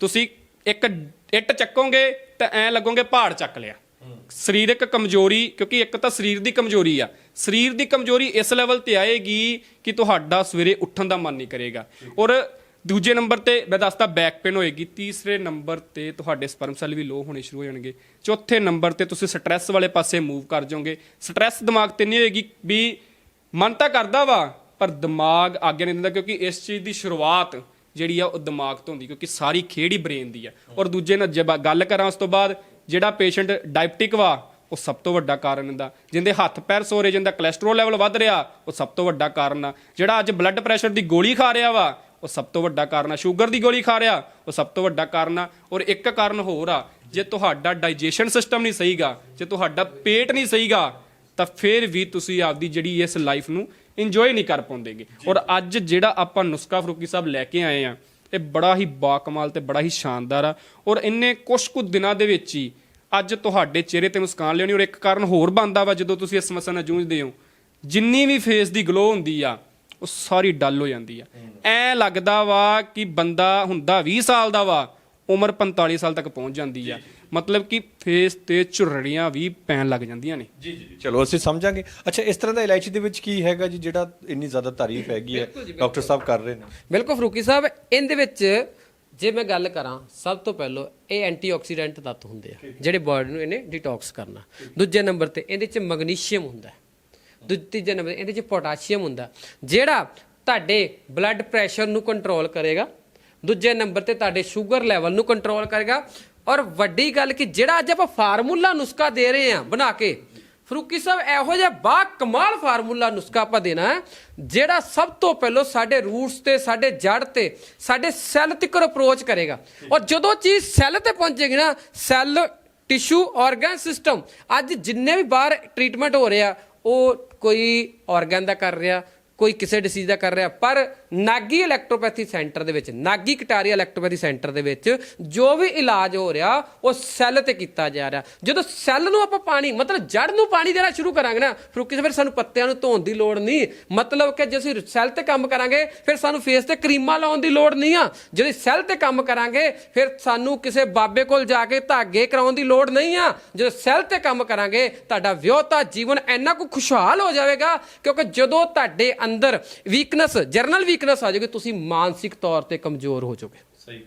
ਤੁਸੀਂ ਇੱਕ ਇੱਟ ਚੱਕੋਗੇ ਤਾਂ ਐ ਲੱਗੋਗੇ ਪਹਾੜ ਚੱਕ ਲਿਆ। ਸਰੀਰਕ ਕਮਜ਼ੋਰੀ, ਕਿਉਂਕਿ ਇੱਕ ਤਾਂ ਸਰੀਰ ਦੀ ਕਮਜ਼ੋਰੀ ਆ। ਸਰੀਰ ਦੀ ਕਮਜ਼ੋਰੀ ਇਸ ਲੈਵਲ ਤੇ ਆਏਗੀ ਕਿ ਤੁਹਾਡਾ ਸਵੇਰੇ ਉੱਠਣ ਦਾ ਮਨ ਨਹੀਂ ਕਰੇਗਾ। ਔਰ ਦੂਜੇ ਨੰਬਰ ਤੇ ਮੈਂ ਦੱਸਦਾ ਬੈਕ ਪੇਨ ਹੋਏਗੀ। ਤੀਸਰੇ ਨੰਬਰ ਤੇ ਤੁਹਾਡੇ ਸਪਰਮ ਸੈੱਲ ਵੀ ਲੋ ਹੋਣੇ ਸ਼ੁਰੂ ਹੋ ਜਾਣਗੇ। ਚੌਥੇ ਨੰਬਰ ਤੇ ਤੁਸੀਂ ਸਟ੍ਰੈਸ ਵਾਲੇ ਪਾਸੇ ਮੂਵ ਕਰ ਜਾਓਗੇ। ਸਟ੍ਰੈਸ ਦਿਮਾਗ ਤੇ ਨਹੀਂ ਹੋਏਗੀ ਵੀ ਮਨ ਤਾਂ ਕਰਦਾ ਵਾ, ਪਰ ਦਿਮਾਗ ਆਗੇ ਨਹੀਂ ਦਿੰਦਾ, ਕਿਉਂਕਿ ਇਸ ਚੀਜ਼ ਦੀ ਸ਼ੁਰੂਆਤ ਜਿਹੜੀ ਆ ਉਹ ਦਿਮਾਗ ਤੋਂ ਹੁੰਦੀ, ਕਿਉਂਕਿ ਸਾਰੀ ਖੇਡ ਹੀ ਬ੍ਰੇਨ ਦੀ ਆ। ਔਰ ਦੂਜੇ ਨਾਲ ਜੇ ਬ- ਗੱਲ ਕਰਾਂ ਉਸ ਤੋਂ ਬਾਅਦ ਜਿਹੜਾ ਪੇਸ਼ੈਂਟ ਡਾਇਬਟਿਕ ਵਾ ਉਹ ਸਭ ਤੋਂ ਵੱਡਾ ਕਾਰਨ ਹੁੰਦਾ। ਜਿੰਦੇ ਹੱਥ ਪੈਰ ਸੋਰੇ ਜਿੰਦਾ ਕੋਲੇਸਟ੍ਰੋਲ ਲੈਵਲ ਵੱਧ ਰਿਹਾ ਉਹ ਸਭ ਤੋਂ ਵੱਡਾ ਕਾਰਨ ਆ। ਜਿਹੜਾ ਅੱਜ ਬਲੱਡ ਪ੍ਰੈਸ਼ਰ ਦੀ ਗੋਲੀ ਖਾ ਰਿਹਾ ਵਾ ਉਹ ਸਭ ਤੋਂ ਵੱਡਾ ਕਾਰਨ ਆ। ਸ਼ੂਗਰ ਦੀ ਗੋਲੀ ਖਾ ਰਿਹਾ ਉਹ ਸਭ ਤੋਂ ਵੱਡਾ ਕਾਰਨ ਆ। ਔਰ ਇੱਕ ਕਾਰਨ ਹੋਰ ਆ ਜੇ ਤੁਹਾਡਾ ਡਾਈਜੈਸ਼ਨ ਸਿਸਟਮ ਨਹੀਂ ਸਹੀਗਾ ਜੇ ਤੁਹਾਡਾ ਪੇਟ ਨਹੀਂ ਸਹੀਗਾ ਤਾਂ ਫਿਰ ਵੀ ਤੁਸੀਂ ਆਪਦੀ ਜਿਹੜੀ ਇਸ ਲਾਈਫ ਨੂੰ ਇੰਜੋਏ ਨਹੀਂ ਕਰ ਪਾਉਂਦੇਗੇ। ਔਰ ਅੱਜ ਜਿਹੜਾ ਆਪਾਂ ਨੁਸਖਾ ਫਰੂਕੀ ਸਾਹਿਬ ਲੈ ਕੇ ਆਏ ਆ ਇਹ ਬੜਾ ਹੀ ਬਾਕਮਾਲ ਤੇ ਬੜਾ ਹੀ ਸ਼ਾਨਦਾਰ ਆ। ਔਰ ਇੰਨੇ ਕੁਛ ਕੁ ਦਿਨਾਂ ਦੇ ਵਿੱਚ ਹੀ ਅੱਜ ਤੁਹਾਡੇ ਚਿਹਰੇ ਤੇ ਮੁਸਕਾਨ ਲਿਆਉਣੀ ਔਰ ਇੱਕ ਕਾਰਨ ਹੋਰ ਬਣਦਾ ਵਾ ਜਦੋਂ ਤੁਸੀਂ ਇਸ ਸਮੱਸਿਆ ਨਾਲ ਜੂਝਦੇ ਹੋ। ਜਿੰਨੀ ਵੀ ਫੇਸ ਦੀ ਗਲੋ ਹੁੰਦੀ ਆ, ਉਹ ਸਾਰੀ ਡਲ ਹੋ ਜਾਂਦੀ ਆ। ਐ ਲੱਗਦਾ ਵਾ ਕਿ ਬੰਦਾ ਹੁੰਦਾ 20 ਸਾਲ ਦਾ ਵਾ, ਉਮਰ 45 ਸਾਲ ਤੱਕ ਪਹੁੰਚ ਜਾਂਦੀ ਆ। ਮਤਲਬ ਕਿ ਫੇਸ ਤੇ ਝੁਰੜੀਆਂ ਵੀ ਪੈਣ ਲੱਗ ਜਾਂਦੀਆਂ ਨੇ। ਜੀ ਜੀ ਚਲੋ ਅਸੀਂ ਸਮਝਾਂਗੇ। ਅੱਛਾ ਇਸ ਤਰ੍ਹਾਂ ਦਾ ਇਲਾਇਚੀ ਦੇ ਵਿੱਚ ਕੀ ਹੈਗਾ ਜੀ ਜਿਹੜਾ ਇੰਨੀ ਜ਼ਿਆਦਾ ਤਾਰੀਫ ਹੈਗੀ ਹੈ? ਡਾਕਟਰ ਸਾਹਿਬ ਕਰ ਰਹੇ ਨੇ। ਬਿਲਕੁਲ ਫਰੂਕੀ ਸਾਹਿਬ ਇਹਦੇ ਵਿੱਚ ਜੇ ਮੈਂ ਗੱਲ ਕਰਾਂ ਸਭ ਤੋਂ ਪਹਿਲਾਂ ਇਹ ਐਂਟੀਆਕਸੀਡੈਂਟ ਤੱਤ ਹੁੰਦੇ ਆ ਜਿਹੜੇ ਬਾਡੀ ਨੂੰ ਇਹਨੇ ਡਿਟੌਕਸ ਕਰਨਾ। ਦੂਜੇ ਨੰਬਰ ਤੇ ਇਹਦੇ ਚ ਮੈਗਨੀਸ਼ੀਅਮ ਹੁੰਦਾ ਤੀਜੇ ਨੰਬਰ ਤੇ ਇਹਦੇ ਚ ਪੋਟਾਸ਼ੀਅਮ ਹੁੰਦਾ ਜਿਹੜਾ ਤੁਹਾਡੇ ਬਲੱਡ ਪ੍ਰੈਸ਼ਰ ਨੂੰ ਕੰਟਰੋਲ ਕਰੇਗਾ ਦੂਜੇ ਨੰਬਰ ਤੇ ਤੁਹਾਡੇ ਸ਼ੂਗਰ ਲੈਵਲ ਨੂੰ ਕੰਟਰੋਲ ਕਰੇਗਾ ਔਰ ਵੱਡੀ ਗੱਲ ਕਿ ਜਿਹੜਾ ਅੱਜ ਆਪਾਂ ਫਾਰਮੂਲਾ ਨੁਸਖਾ ਦੇ ਰਹੇ ਹਾਂ ਬਣਾ ਕੇ, ਫਰੂਕੀ ਸਾਹਿਬ, ਇਹੋ ਜਿਹਾ ਬਾ ਕਮਾਲ ਫਾਰਮੂਲਾ ਨੁਸਖਾ ਆਪਾਂ ਦੇਣਾ ਜਿਹੜਾ ਸਭ ਤੋਂ ਪਹਿਲਾਂ ਸਾਡੇ ਰੂਟਸ ਤੇ, ਸਾਡੇ ਜੜ ਤੇ, ਸਾਡੇ ਸੈੱਲ ਤੱਕ ਅਪਰੋਚ ਕਰੇਗਾ। ਔਰ ਜਦੋਂ ਚੀਜ਼ ਸੈੱਲ ਤੇ ਪਹੁੰਚੇਗੀ ਨਾ ਸੈੱਲ ਟਿਸ਼ੂ ਆਰਗਨ ਸਿਸਟਮ ਅੱਜ ਜਿੰਨੇ ਵੀ ਬਾਹਰ ਟ੍ਰੀਟਮੈਂਟ ਹੋ ਰਿਹਾ, ਉਹ ਕੋਈ ਆਰਗਨ ਦਾ ਕਰ ਰਿਹਾ, ਕੋਈ ਕਿਸੇ ਡਿਸੀਜ਼ ਦਾ ਕਰ ਰਿਹਾ, ਪਰ ਨਾਗੀ ਇਲੈਕਟ੍ਰੋਪੈਥੀ ਸੈਂਟਰ ਦੇ ਵਿੱਚ, ਨਾਗੀ ਕਟਾਰੀਆ ਇਲੈਕਟ੍ਰੋਪੈਥੀ ਸੈਂਟਰ ਦੇ ਵਿੱਚ ਜੋ ਵੀ ਇਲਾਜ ਹੋ ਰਿਹਾ, ਉਹ ਸੈੱਲ ਤੇ ਕੀਤਾ ਜਾ ਰਿਹਾ। ਜਦੋਂ ਸੈੱਲ ਨੂੰ ਆਪਾਂ ਪਾਣੀ, ਮਤਲਬ ਜੜ ਨੂੰ ਪਾਣੀ ਦੇਣਾ ਸ਼ੁਰੂ ਕਰਾਂਗੇ ਨਾ ਫਿਰ ਕਿਸੇ ਫਿਰ ਸਾਨੂੰ ਪੱਤਿਆਂ ਨੂੰ ਧੋਣ ਦੀ ਲੋੜ ਨਹੀਂ। ਮਤਲਬ ਕਿ ਜੇ ਅਸੀਂ ਸੈੱਲ ਤੇ ਕੰਮ ਕਰਾਂਗੇ, ਫਿਰ ਸਾਨੂੰ ਫੇਸ ਤੇ ਕਰੀਮਾਂ ਲਾਉਣ ਦੀ ਲੋੜ ਨਹੀਂ ਆ। ਜਦੋਂ ਸੈੱਲ ਤੇ ਕੰਮ ਕਰਾਂਗੇ, ਫਿਰ ਸਾਨੂੰ ਕਿਸੇ ਬਾਬੇ ਕੋਲ ਜਾ ਕੇ ਧਾਗੇ ਕਰਾਉਣ ਦੀ ਲੋੜ ਨਹੀਂ ਆ। ਜਦੋਂ ਸੈੱਲ ਤੇ ਕੰਮ ਕਰਾਂਗੇ, ਤੁਹਾਡਾ ਵਿਆਹਤਾ ਜੀਵਨ ਇੰਨਾ ਕੁ ਖੁਸ਼ਹਾਲ ਹੋ ਜਾਵੇਗਾ, ਕਿਉਂਕਿ ਜਦੋਂ ਤੁਹਾਡੇ ਅੰਦਰ ਵੀਕਨੈਸ ਜਰਨਲ ਵੀਕ ਵੀਕਨੈਸ ਆ ਜਾਊਗੀ ਤੁਸੀਂ ਮਾਨਸਿਕ ਤੌਰ ਤੇ ਕਮਜ਼ੋਰ ਹੋ ਜਾਓਗੇ। ਸਹੀ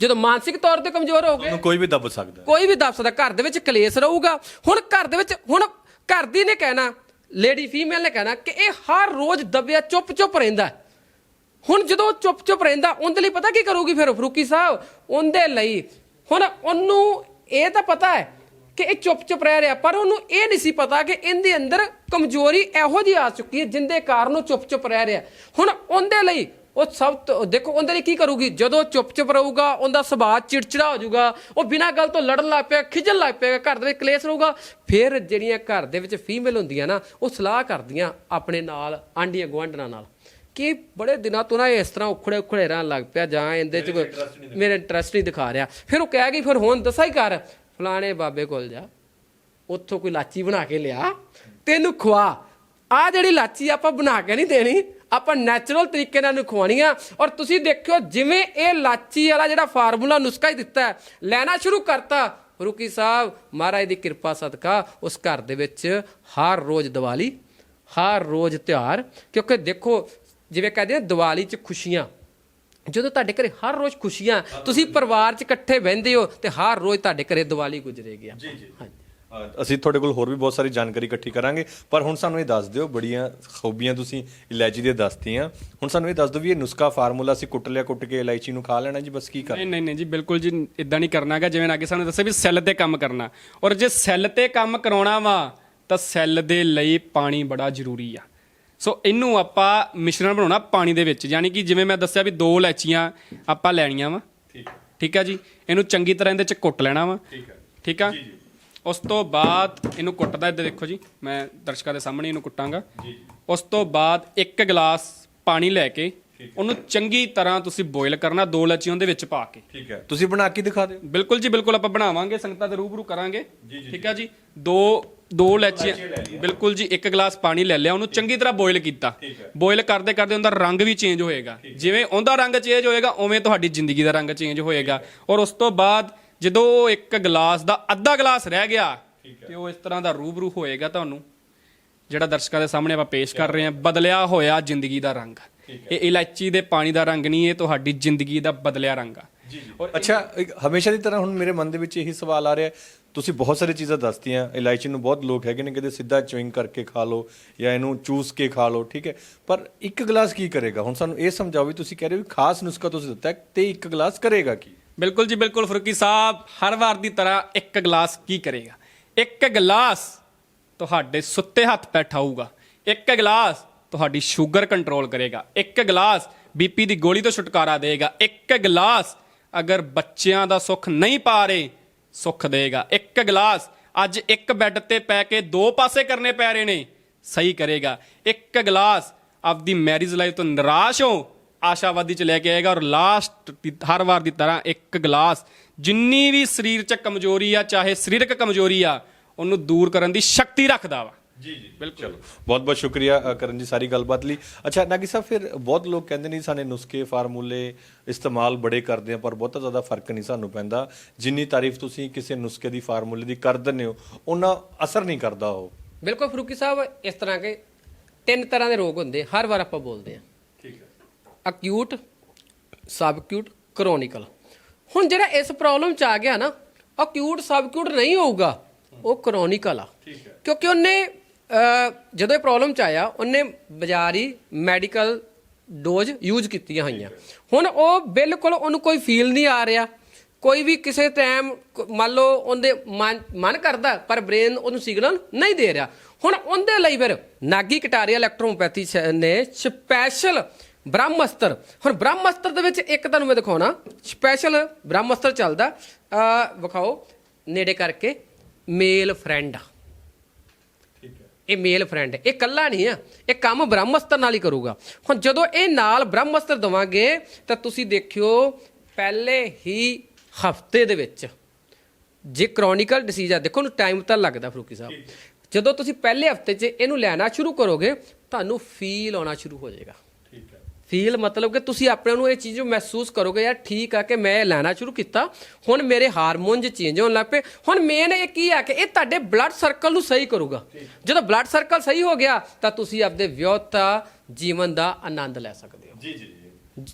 ਜਦੋਂ ਮਾਨਸਿਕ ਤੌਰ ਤੇ ਕਮਜ਼ੋਰ ਹੋਗੇ ਕੋਈ ਵੀ ਦੱਬ ਸਕਦਾ। ਕੋਈ ਵੀ ਦੱਸ ਸਕਦਾ ਘਰ ਦੇ ਵਿੱਚ ਕਲੇਸ਼ ਰਹੂਗਾ। ਹੁਣ ਘਰ ਦੇ ਵਿੱਚ ਹੁਣ ਘਰ ਦੀ ਨੇ ਕਹਿਣਾ ਲੇਡੀ ਫੀਮੇਲ ਨੇ ਕਹਿਣਾ ਕਿ ਇਹ ਹਰ ਰੋਜ਼ ਦਬਿਆ ਚੁੱਪ ਚੁੱਪ ਰਹਿੰਦਾ। ਹੁਣ ਜਦੋਂ ਉਹ ਚੁੱਪ ਚੁੱਪ ਰਹਿੰਦਾ ਉਹਦੇ ਲਈ ਪਤਾ ਕੀ ਕਰੂਗੀ ਫਿਰ ਫਰੂਕੀ ਸਾਹਿਬ? ਉਹਦੇ ਲਈ। ਹੁਣ ਉਹਨੂੰ ਇਹ ਤਾਂ ਪਤਾ ਹੈ ਕਿ ਇਹ ਚੁੱਪ ਚੁੱਪ ਰਹਿ ਰਿਹਾ ਪਰ ਉਹਨੂੰ ਇਹ ਨਹੀਂ ਸੀ ਪਤਾ ਕਿ ਇਹਦੇ ਅੰਦਰ ਕਮਜ਼ੋਰੀ ਇਹੋ ਜਿਹੀ ਆ ਚੁੱਕੀ ਹੈ ਜਿੰਦੇ ਕਾਰਨ ਉਹ ਚੁੱਪ ਚੁੱਪ ਰਹਿ ਰਿਹਾ। ਹੁਣ ਉਹਦੇ ਲਈ ਉਹ ਸਭ ਤੋਂ ਦੇਖੋ ਉਹਦੇ ਲਈ ਕੀ ਕਰੂਗੀ? ਜਦੋਂ ਚੁੱਪ ਚੁੱਪ ਰਹੂਗਾ ਉਹਦਾ ਸੁਭਾਅ ਚਿੜਚਿੜਾ ਹੋ ਜਾਊਗਾ ਉਹ ਬਿਨਾਂ ਗੱਲ ਤੋਂ ਲੜਨ ਲੱਗ ਪਿਆ ਖਿਜਣ ਲੱਗ ਪਿਆ ਘਰ ਦੇ ਵਿੱਚ ਕਲੇਸ਼ ਰਹੂਗਾ ਫਿਰ ਜਿਹੜੀਆਂ ਘਰ ਦੇ ਵਿੱਚ ਫੀਮੇਲ ਹੁੰਦੀਆਂ ਨਾ ਉਹ ਸਲਾਹ ਕਰਦੀਆਂ ਆਪਣੇ ਨਾਲ ਆਂਡੀਆਂ ਗੁਆਂਢਣਾਂ ਨਾਲ। ਕਿ ਬੜੇ ਦਿਨਾਂ ਤੋਂ ਨਾ ਇਸ ਤਰ੍ਹਾਂ ਉਖੜੇ ਉਖੜੇ ਰਹਿਣ ਲੱਗ ਪਿਆ ਜਾਂ ਇਹਦੇ ਚ ਮੇਰੇ ਇੰਟਰਸਟ ਨਹੀਂ ਦਿਖਾ ਰਿਹਾ। ਫਿਰ ਉਹ ਕਹਿ ਗਈ ਫਿਰ ਹੁਣ ਦੱਸਾ ਹੀ ਕਰ ਫਲਾਣੇ ਬਾਬੇ ਕੋਲ ਜਾ। ਉੱਥੋਂ ਕੋਈ ਲਾਚੀ ਬਣਾ ਕੇ ਲਿਆ। ਤੈਨੂੰ ਖਵਾ। ਆ ਜਿਹੜੀ ਲਾਚੀ ਆਪਾਂ ਬਣਾ ਕੇ ਨਹੀਂ ਦੇਣੀ ਆਪਾਂ ਨੈਚੁਰਲ ਤਰੀਕੇ ਨਾਲ ਨੂੰ ਖਵਾਉਣੀ ਆ। ਔਰ ਤੁਸੀਂ ਦੇਖਿਓ ਜਿਵੇਂ ਇਹ ਲਾਚੀ ਵਾਲਾ ਜਿਹੜਾ ਫਾਰਮੂਲਾ ਨੁਸਖਾ ਹੀ ਦਿੱਤਾ ਹੈ, ਲੈਣਾ ਸ਼ੁਰੂ ਕਰਤਾ। ਰੁਕੀ ਸਾਹਿਬ ਮਹਾਰਾਜ ਦੀ ਕਿਰਪਾ ਸਦਕਾ ਉਸ ਘਰ ਦੇ ਵਿੱਚ ਹਰ ਰੋਜ਼ ਦੀਵਾਲੀ ਹਰ ਰੋਜ਼ ਤਿਉਹਾਰ। ਕਿਉਂਕਿ ਦੇਖੋ ਜਿਵੇਂ ਕਹਿੰਦੇ ਆ ਦੀਵਾਲੀ 'ਚ ਖੁਸ਼ੀਆਂ। ਜਦੋਂ ਤੁਹਾਡੇ ਘਰੇ ਹਰ ਰੋਜ਼ ਖੁਸ਼ੀਆਂ ਤੁਸੀਂ ਪਰਿਵਾਰ 'ਚ ਇਕੱਠੇ ਬਹਿੰਦੇ ਹੋ ਤੇ ਹਰ ਰੋਜ਼ ਤੁਹਾਡੇ ਘਰੇ ਦੀਵਾਲੀ ਗੁਜ਼ਰੇਗੀ ਜੀ ਜੀ। ਹਾਂਜੀ। ਅ, ਅਸੀਂ ਤੁਹਾਡੇ ਕੋਲ ਹੋਰ ਵੀ ਬਹੁਤ ਸਾਰੀ ਜਾਣਕਾਰੀ ਇਕੱਠੀ ਕਰਾਂਗੇ ਪਰ ਹੁਣ ਸਾਨੂੰ ਇਹ ਦੱਸ ਦਿਓ ਬੜੀਆਂ ਖੂਬੀਆਂ ਤੁਸੀਂ ਇਲਾਇਚੀ ਦੇ ਦੱਸਤੀਆਂ। ਹੁਣ ਸਾਨੂੰ ਇਹ ਦੱਸ ਦਿਓ ਵੀ ਇਹ ਨੁਸਖਾ ਫਾਰਮੂਲਾ ਅਸੀਂ ਕੁੱਟ ਲਿਆ ਕੁੱਟ ਕੇ ਇਲਾਇਚੀ ਨੂੰ ਖਾ ਲੈਣਾ ਜੀ ਬਸ ਕੀ ਕਰ ਨਹੀਂ ਨਹੀਂ ਨਹੀਂ ਜੀ ਬਿਲਕੁਲ ਜੀ ਇਦਾਂ ਨਹੀਂ ਕਰਨਾਗਾ ਜਿਵੇਂ ਅੱਗੇ ਸਾਨੂੰ ਦੱਸਿਆ ਵੀ ਸੈੱਲ ਤੇ ਕੰਮ ਕਰਨਾ। ਔਰ ਜੇ ਸੈੱਲ ਤੇ ਕੰਮ ਕਰਾਉਣਾ ਵਾ ਤਾਂ ਸੈੱਲ ਦੇ ਲਈ ਪਾਣੀ ਬੜਾ ਜ਼ਰੂਰੀ ਆ। ਸੋ ਇਹਨੂੰ ਆਪਾਂ ਮਿਸ਼ਰਣ ਬਣਾਉਣਾ ਪਾਣੀ ਦੇ ਵਿੱਚ। ਯਾਨੀ ਕਿ ਜਿਵੇਂ ਮੈਂ ਦੱਸਿਆ ਵੀ ਦੋ ਇਲਾਚੀਆਂ ਆਪਾਂ ਲੈਣੀਆਂ ਵਾ। ਠੀਕ। ਹੈ ਠੀਕ ਆ ਜੀ? ਇਹਨੂੰ ਚੰਗੀ ਤਰ੍ਹਾਂ ਇਹਦੇ ਚ ਕੁੱਟ ਲੈਣਾ ਵਾ। ਠੀਕ ਹੈ ਠੀਕ ਆ? ਉਸ ਤੋਂ ਬਾਅਦ ਇਹਨੂੰ ਕੁੱਟਦਾ ਇੱਧਰ ਦੇਖੋ ਜੀ। ਮੈਂ ਦਰਸ਼ਕਾਂ ਦੇ ਸਾਹਮਣੇ ਇਹਨੂੰ ਕੁੱਟਾਂਗਾ। ਉਸ ਤੋਂ ਬਾਅਦ ਇੱਕ ਗਲਾਸ ਪਾਣੀ ਲੈ ਕੇ ਉਹਨੂੰ ਚੰਗੀ ਤਰ੍ਹਾਂ ਤੁਸੀਂ ਬੋਇਲ ਕਰਨਾ ਦੋ ਇਲਾਚੀ ਉਹਦੇ ਵਿੱਚ ਪਾ ਕੇ। ਠੀਕ ਹੈ ਤੁਸੀਂ ਬਣਾ ਕੇ ਦਿਖਾ ਦਿਓ। ਬਿਲਕੁਲ ਜੀ ਬਿਲਕੁਲ ਆਪਾਂ ਬਣਾਵਾਂਗੇ ਸੰਗਤਾਂ ਦੇ ਰੂਬਰੂ ਕਰਾਂਗੇ। ਠੀਕ ਆ ਜੀ? ਦੋ ਦੋ ਇਲਾਚੀਆਂ ਬਿਲਕੁਲ ਜੀ ਇੱਕ ਗਲਾਸ ਪਾਣੀ ਲੈ ਲਿਆ ਉਹਨੂੰ ਚੰਗੀ ਤਰ੍ਹਾਂ ਬੋਇਲ ਕੀਤਾ। ਬੋਇਲ ਕਰਦੇ ਕਰਦੇ ਉਹਦਾ ਰੰਗ ਵੀ ਚੇਂਜ ਹੋਏਗਾ। ਜਿਵੇਂ ਉਹਦਾ ਰੰਗ ਚੇਂਜ ਹੋਏਗਾ ਉਵੇਂ ਤੁਹਾਡੀ ਜ਼ਿੰਦਗੀ ਦਾ ਰੰਗ ਚੇਂਜ ਹੋਏਗਾ। ਔਰ ਉਸ ਤੋਂ ਬਾਅਦ ਜਦੋਂ ਉਹ ਇੱਕ ਗਲਾਸ ਦਾ ਅੱਧਾ ਗਲਾਸ ਰਹਿ ਗਿਆ ਤੇ ਉਹ ਇਸ ਤਰ੍ਹਾਂ ਦਾ ਰੂਬਰੂ ਹੋਏਗਾ ਤੁਹਾਨੂੰ ਜਿਹੜਾ ਦਰਸ਼ਕਾਂ ਦੇ ਸਾਹਮਣੇ ਆਪਾਂ ਪੇਸ਼ ਕਰ ਰਹੇ ਹਾਂ ਬਦਲਿਆ ਹੋਇਆ ਜ਼ਿੰਦਗੀ ਦਾ ਰੰਗ। ਇਹ ਇਲਾਚੀ ਦੇ ਪਾਣੀ ਦਾ ਰੰਗ ਨਹੀਂ ਇਹ ਤੁਹਾਡੀ ਜ਼ਿੰਦਗੀ ਦਾ ਬਦਲਿਆ ਰੰਗ ਆ। ਅੱਛਾ ਇੱਕ ਹਮੇਸ਼ਾ ਦੀ ਤਰ੍ਹਾਂ ਹੁਣ ਮੇਰੇ ਮਨ ਦੇ ਵਿੱਚ ਇਹੀ ਸਵਾਲ ਆ ਰਿਹਾ ਤੁਸੀਂ ਬਹੁਤ ਸਾਰੀ ਚੀਜ਼ਾਂ ਦੱਸਤੀਆਂ ਇਲਾਇਚੀ ਨੂੰ ਬਹੁਤ ਲੋਕ ਹੈਗੇ ਨੇ ਕਿਤੇ ਸਿੱਧਾ ਚੁਇੰਗ ਕਰਕੇ ਖਾ ਲਓ ਜਾਂ ਇਹਨੂੰ ਚੂਸ ਕੇ ਖਾ ਲਓ ਠੀਕ ਹੈ। ਪਰ ਇੱਕ ਗਲਾਸ ਕੀ ਕਰੇਗਾ? ਹੁਣ ਸਾਨੂੰ ਇਹ ਸਮਝਾਓ ਵੀ ਤੁਸੀਂ ਕਹਿ ਰਹੇ ਹੋ ਵੀ ਖਾਸ ਨੁਸਖਾ ਤੁਸੀਂ ਦਿੱਤਾ ਹੈ ਤੇ ਇੱਕ ਗਲਾਸ ਕਰੇਗਾ ਕੀ? ਬਿਲਕੁਲ ਜੀ ਬਿਲਕੁਲ ਫਰੂਕੀ ਸਾਹਿਬ ਹਰ ਵਾਰ ਦੀ ਤਰ੍ਹਾਂ ਇੱਕ ਗਲਾਸ ਕੀ ਕਰੇਗਾ? ਇੱਕ ਗਲਾਸ ਤੁਹਾਡੇ ਸੁੱਤੇ ਹੱਥ ਪੈ ਠਾਊਗਾ। ਇੱਕ ਗਲਾਸ ਤੁਹਾਡੀ ਸ਼ੂਗਰ ਕੰਟਰੋਲ ਕਰੇਗਾ। ਇੱਕ ਗਲਾਸ ਬੀਪੀ ਦੀ ਗੋਲੀ ਤੋਂ ਛੁਟਕਾਰਾ ਦੇਗਾ। ਇੱਕ ਗਲਾਸ ਅਗਰ ਬੱਚਿਆਂ ਦਾ ਸੁੱਖ ਨਹੀਂ ਪਾ ਰਹੇ, ਸੁੱਖ ਦੇਗਾ। ਇੱਕ ਗਲਾਸ, ਅੱਜ ਇੱਕ ਬੈੱਡ ਤੇ ਪੈ ਕੇ ਦੋ ਪਾਸੇ ਕਰਨੇ ਪੈ ਰਹੇ ਨੇ, ਸਹੀ ਕਰੇਗਾ। ਇੱਕ ਗਲਾਸ, ਆਪਦੀ ਮੈਰਿਜ ਲਾਈਫ ਤੋਂ ਨਿਰਾਸ਼ ਹੋ, ਆਸ਼ਾਵਾਦੀ ਚ ਲੈ ਕੇ ਆਏਗਾ ਔਰ ਲਾਸਟ ਹਰ ਵਾਰ ਦੀ ਤਰ੍ਹਾਂ ਇੱਕ ਗਲਾਸ, ਜਿੰਨੀ ਵੀ ਸਰੀਰ ਚ ਕਮਜ਼ੋਰੀ ਆ, ਚਾਹੇ ਸਰੀਰਕ ਕਮਜ਼ੋਰੀ ਆ, ਉਹਨੂੰ ਦੂਰ ਕਰਨ ਦੀ ਸ਼ਕਤੀ ਰੱਖਦਾ ਵਾ। ਜੀ ਜੀ ਬਿਲਕੁਲ। ਬਹੁਤ ਬਹੁਤ ਸ਼ੁਕਰੀਆ ਅ, ਕਰਨ ਜੀ ਸਾਰੀ ਗੱਲਬਾਤ ਲਈ। ਅੱਛਾ ਨਾਗੀ ਸਾਹਿਬ ਫਿਰ ਬਹੁਤ ਲੋਕ ਕਹਿੰਦੇ ਨੇ ਸਾਡੇ ਨੁਸਖੇ ਫਾਰਮੂਲੇ ਇਸਤੇਮਾਲ ਬੜੇ ਕਰਦੇ ਆ ਪਰ ਬਹੁਤਾ ਜ਼ਿਆਦਾ ਫ਼ਰਕ ਨਹੀਂ ਸਾਨੂੰ ਪੈਂਦਾ। ਜਿੰਨੀ ਤਾਰੀਫ ਤੁਸੀਂ ਕਿਸੇ ਨੁਸਖੇ ਦੀ ਫਾਰਮੂਲੇ ਦੀ ਕਰ ਦਿੰਦੇ ਹੋ ਉਹਨਾਂ ਅਸਰ ਨਹੀਂ ਕਰਦਾ ਉਹ। ਬਿਲਕੁਲ ਫਰੂਕੀ ਸਾਹਿਬ ਇਸ ਤਰ੍ਹਾਂ ਕੇ ਤਿੰਨ ਤਰ੍ਹਾਂ ਦੇ ਰੋਗ ਹੁੰਦੇ ਹਰ ਵਾਰ ਆਪਾਂ ਬੋਲਦੇ ਆ। ਠੀਕ ਹੈ। Acute subacute chronical. ਹੁਣ ਜਿਹੜਾ ਇਸ ਪ੍ਰੋਬਲਮ ਚ ਆ ਗਿਆ ਨਾ ਅਕਿਊਟ ਸਬਕਿਊਟ ਨਹੀਂ ਹੋਊਗਾ ਉਹ ਕ੍ਰੋਨਿਕਲ ਆ। ਕਿਉਂਕਿ ਉਹਨੇ ਜਦੋਂ ਇਹ ਪ੍ਰੋਬਲਮ ਚ ਆਇਆ, ਉਹਨੇ ਬਾਜ਼ਾਰੀ ਮੈਡੀਕਲ ਡੋਜ਼ ਯੂਜ਼ ਕੀਤੀਆਂ ਹੋਈਆਂ। ਹੁਣ ਉਹ ਬਿਲਕੁਲ ਉਹਨੂੰ ਕੋਈ ਫੀਲ ਨਹੀਂ ਆ ਰਿਹਾ। ਕੋਈ ਵੀ ਕਿਸੇ ਟਾਈਮ ਮੰਨ ਲਓ ਉਹਦੇ ਮਨ ਮਨ ਕਰਦਾ, ਪਰ ਬ੍ਰੇਨ ਉਹਨੂੰ ਸਿਗਨਲ ਨਹੀਂ ਦੇ ਰਿਹਾ। ਹੁਣ ਉਹਦੇ ਲਈ ਫਿਰ ਨਾਗੀ ਕਟਾਰੀਆ ਇਲੈਕਟ੍ਰੋਮੋਪੈਥੀ ਸ- ਨੇ ਸਪੈਸ਼ਲ ਬ੍ਰਹਮਸਤਰ। ਹੁਣ ਬ੍ਰਹਮਸਤਰ ਦੇ ਵਿੱਚ ਇੱਕ ਤੁਹਾਨੂੰ ਮੈਂ ਦਿਖਾਉਣਾ। ਸਪੈਸ਼ਲ ਬ੍ਰਹਮਸਤਰ ਚੱਲਦਾ। ਵਿਖਾਓ ਨੇੜੇ ਕਰਕੇ ਮੇਲ ਫਰੈਂਡ ਇਹ ਮੇਲ ਫਰੈਂਡ ਇਹ ਕੱਲਾ ਨਹੀਂ ਆ। ਇਹ ਕੰਮ ਬ੍ਰਹਮਸਤਰ ਨਾਲ ਹੀ ਕਰੂਗਾ। ਹੁਣ ਜਦੋਂ ਇਹ ਨਾਲ ਬ੍ਰਹਮਸਤਰ ਦਵਾਂਗੇ ਤਾਂ ਤੁਸੀਂ ਦੇਖਿਓ ਪਹਿਲੇ ਹੀ ਹਫ਼ਤੇ ਦੇ ਵਿੱਚ ਜੇ ਕ੍ਰੋਨਿਕਲ ਡਿਸੀਜ਼ ਆ ਦੇਖੋ ਨੂੰ ਟਾਈਮ ਤਾਂ ਲੱਗਦਾ ਫਰੂਕੀ ਸਾਹਿਬ। ਜਦੋਂ ਤੁਸੀਂ ਪਹਿਲੇ ਹਫ਼ਤੇ 'ਚ ਇਹਨੂੰ ਲੈਣਾ ਸ਼ੁਰੂ ਕਰੋਗੇ ਤੁਹਾਨੂੰ ਫੀਲ ਆਉਣਾ ਸ਼ੁਰੂ ਹੋ ਜਾਏਗਾ। ਫੀਲ ਮਤਲਬ ਕਿ ਤੁਸੀਂ ਆਪਣੇ ਨੂੰ ਇਹ ਚੀਜ਼ ਨੂੰ ਮਹਿਸੂਸ ਕਰੋਗੇ, ਯਾਰ ਠੀਕ ਆ ਕਿ ਮੈਂ ਇਹ ਲੈਣਾ ਸ਼ੁਰੂ ਕੀਤਾ, ਹੁਣ ਮੇਰੇ ਹਾਰਮੋਨ ਜ ਚੇਂਜ ਹੋਣ ਲੱਗ ਪਏ, ਹੁਣ ਮੇਨ ਇਹ ਕੀ ਆ ਕਿ ਇਹ ਤੁਹਾਡੇ ਬਲੱਡ ਸਰਕਲ ਨੂੰ ਸਹੀ ਕਰੂਗਾ। ਜਦੋਂ ਬਲੱਡ ਸਰਕਲ ਸਹੀ ਹੋ ਗਿਆ, ਤਾਂ ਤੁਸੀਂ ਆਪਦੇ ਵਿਅਹਤਾ ਜੀਵਨ ਦਾ ਆਨੰਦ ਲੈ ਸਕਦੇ ਹੋ। ਜੀ ਜੀ।